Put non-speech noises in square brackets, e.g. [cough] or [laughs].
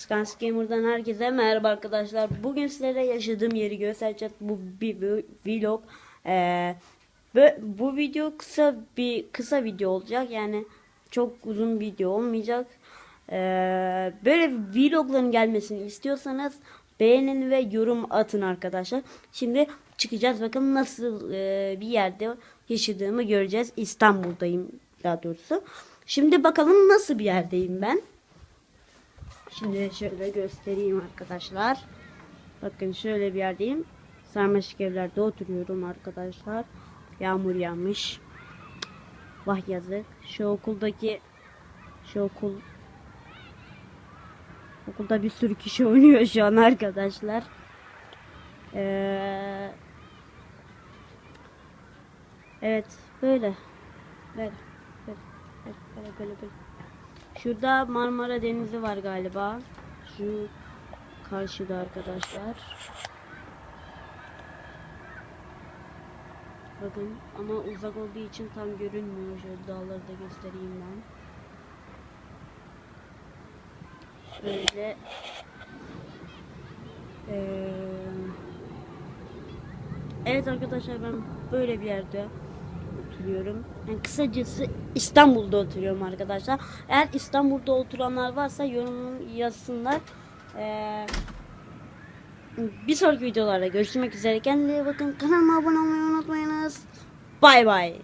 Skans Gamer'dan herkese merhaba arkadaşlar. Bugün sizlere yaşadığım yeri göstereceğiz. Bu bir vlog. Ee, bö- bu video kısa bir kısa video olacak. Yani çok uzun video olmayacak. Ee, böyle vlogların gelmesini istiyorsanız beğenin ve yorum atın arkadaşlar. Şimdi çıkacağız. Bakın nasıl e, bir yerde yaşadığımı göreceğiz. İstanbul'dayım daha doğrusu. Şimdi bakalım nasıl bir yerdeyim ben. Şimdi şöyle göstereyim arkadaşlar. Bakın şöyle bir yerdeyim. Sarmaşık evlerde oturuyorum arkadaşlar. Yağmur yağmış. Vah yazık. Şu okuldaki şu okul okulda bir sürü kişi [laughs] oynuyor şu an arkadaşlar. Ee, evet böyle. Böyle. Böyle. Böyle böyle böyle. Şurada Marmara Denizi var galiba. Şu karşıda arkadaşlar. Bakın ama uzak olduğu için tam görünmüyor. Şöyle dağları da göstereyim ben. Şöyle Ee, Evet arkadaşlar ben böyle bir yerde oturuyorum. Yani kısacası İstanbul'da oturuyorum arkadaşlar. Eğer İstanbul'da oturanlar varsa yorum yazsınlar. Ee, bir sonraki videolarda görüşmek üzere. Kendinize bakın. Kanalıma abone olmayı unutmayınız. Bay bay.